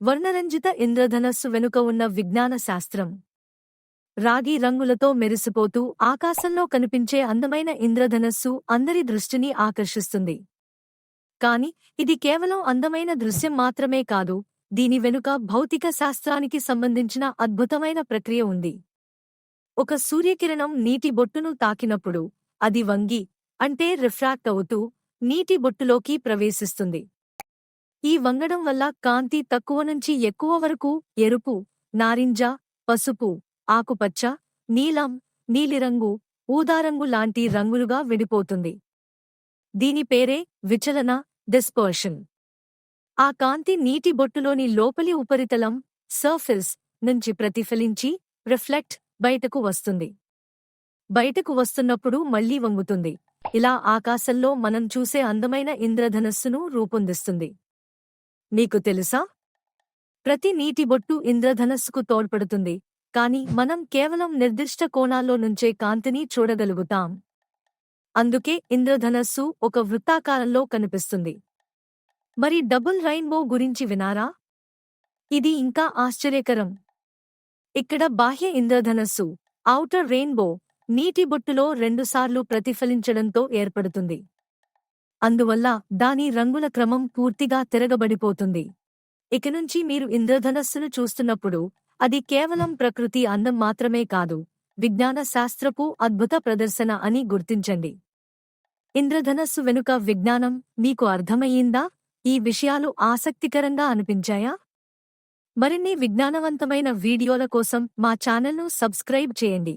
వర్ణరంజిత ఇంద్రధనస్సు వెనుక ఉన్న విజ్ఞాన శాస్త్రం. రాగి రంగులతో మెరిసిపోతూ ఆకాశంలో కనిపించే అందమైన ఇంద్రధనస్సు అందరి దృష్టిని ఆకర్షిస్తుంది. కాని ఇది కేవలం అందమైన దృశ్యం మాత్రమే కాదు దీని వెనుక భౌతిక శాస్త్రానికి సంబంధించిన అద్భుతమైన ప్రక్రియ ఉంది. ఒక సూర్యకిరణం నీటి బొట్టును తాకినప్పుడు అది వంగి అంటే రిఫ్రాక్ట్ అవుతూ నీటి బొట్టులోకి ప్రవేశిస్తుంది. ఈ వంగడం వల్ల కాంతి తక్కువ నుంచి ఎక్కువ వరకు ఎరుపు నారింజ పసుపు ఆకుపచ్చ నీలం నీలిరంగు ఊదారంగు లాంటి రంగులుగా విడిపోతుంది. దీని పేరే విచలన డిస్పర్షన్. ఆ కాంతి నీటి బొట్టులోని లోపలి ఉపరితలం సర్ఫిల్స్ నుంచి ప్రతిఫలించి రిఫ్లెక్ట్ బయటకు వస్తుంది. బయటకు వస్తున్నప్పుడు మళ్ళీ వంగుతుంది. ఇలా ఆకాశంలో మనం చూసే అందమైన ఇంద్రధనస్సును రూపొందిస్తుంది. నీకు తెలుసా? ప్రతి నీటి బొట్టు ఇంద్రధనస్సుకు తోడ్పడుతుంది కాని మనం కేవలం నిర్దిష్ట కోణాల్లో నుంచే కాంతిని చూడగలుగుతాం. అందుకే ఇంద్రధనస్సు ఒక వృత్తాకారంలో కనిపిస్తుంది. మరి డబుల్ రైన్బో గురించి వినారా? ఇది ఇంకా ఆశ్చర్యకరం. ఇక్కడ బాహ్య ఇంద్రధనస్సు ఔటర్ రెయిన్బో నీటి బొట్టులో రెండుసార్లు ప్రతిఫలించడంతో ఏర్పడుతుంది. అందువల్ల దాని రంగుల క్రమం పూర్తిగా తిరగబడిపోతుంది. ఇక నుంచి మీరు ఇంద్రధనస్సును చూస్తున్నప్పుడు అది కేవలం ప్రకృతి అందం మాత్రమే కాదు విజ్ఞాన శాస్త్రపు అద్భుత ప్రదర్శన అని గుర్తించండి. ఇంద్రధనస్సు వెనుక విజ్ఞానం మీకు అర్థమయ్యిందా? ఈ విషయాలు ఆసక్తికరంగా అనిపించాయా? మరిన్ని విజ్ఞానవంతమైన వీడియోల కోసం మా ఛానల్ను సబ్స్క్రైబ్ చేయండి.